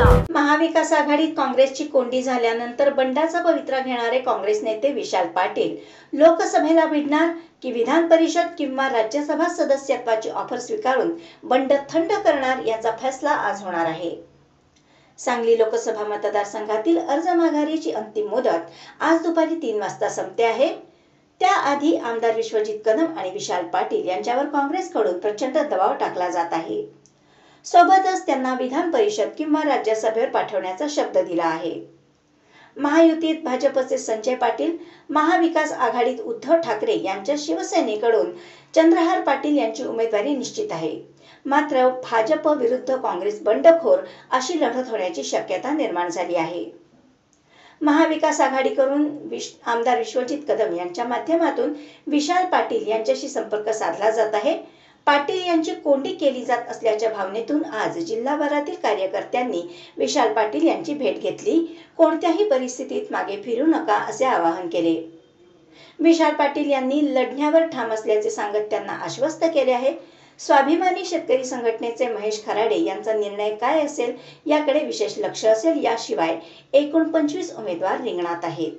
महाविकास आघाडीत काँग्रेसची कोंडी झाल्यानंतर बंडाचा पवित्रा घेणारे काँग्रेस नेते विशाल पाटील. लोकसभेला भिडणार की विधान परिषद किंवा राज्यसभा सदस्यत्वाची ऑफर स्वीकारून बंड थंड करणार याचा फैसला आज होणार आहे. सांगली लोकसभा मतदारसंघातील अर्ज माघारीची अंतिम मुदत आज दुपारी तीन वाजता संपते आहे. त्याआधी आमदार विश्वजित कदम आणि विशाल पाटील यांच्यावर काँग्रेसकडून प्रचंड दबाव टाकला जात आहे. सोबतच त्यांना विधान परिषद किंवा राज्यसभेवर पाठवण्याचा शब्द दिला आहे. महायुतीत भाजपचे संजय पाटील महाविकास आघाडीत उद्धव ठाकरे यांच्या शिवसेनेकडून चंद्रहार पाटील यांची उमेदवारी निश्चित आहे. मात्र भाजप विरुद्ध काँग्रेस बंडखोर अशी लढत होण्याची शक्यता निर्माण झाली आहे. महाविकास आघाडीकडून विश आमदार विश्वजित कदम यांच्या माध्यमातून विशाल पाटील यांच्याशी संपर्क साधला जात आहे. पाटील यांची कोंडी केली जात असल्याच्या भावनेतून आज जिल्हाभरातील कार्यकर्त्यांनी विशाल पाटील यांची भेट घेतली. कोणत्याही परिस्थितीत मागे फिरू नका असे आवाहन केले. विशाल पाटील यांनी लढण्यावर ठाम असल्याचे सांगत त्यांना आश्वस्त केले आहे. स्वाभिमानी शेतकरी संघटनेचे महेश खराडे यांचा निर्णय काय असेल याकडे विशेष लक्ष असेल याशिवाय एकूण पंचवीस उमेदवार रिंगणात आहेत.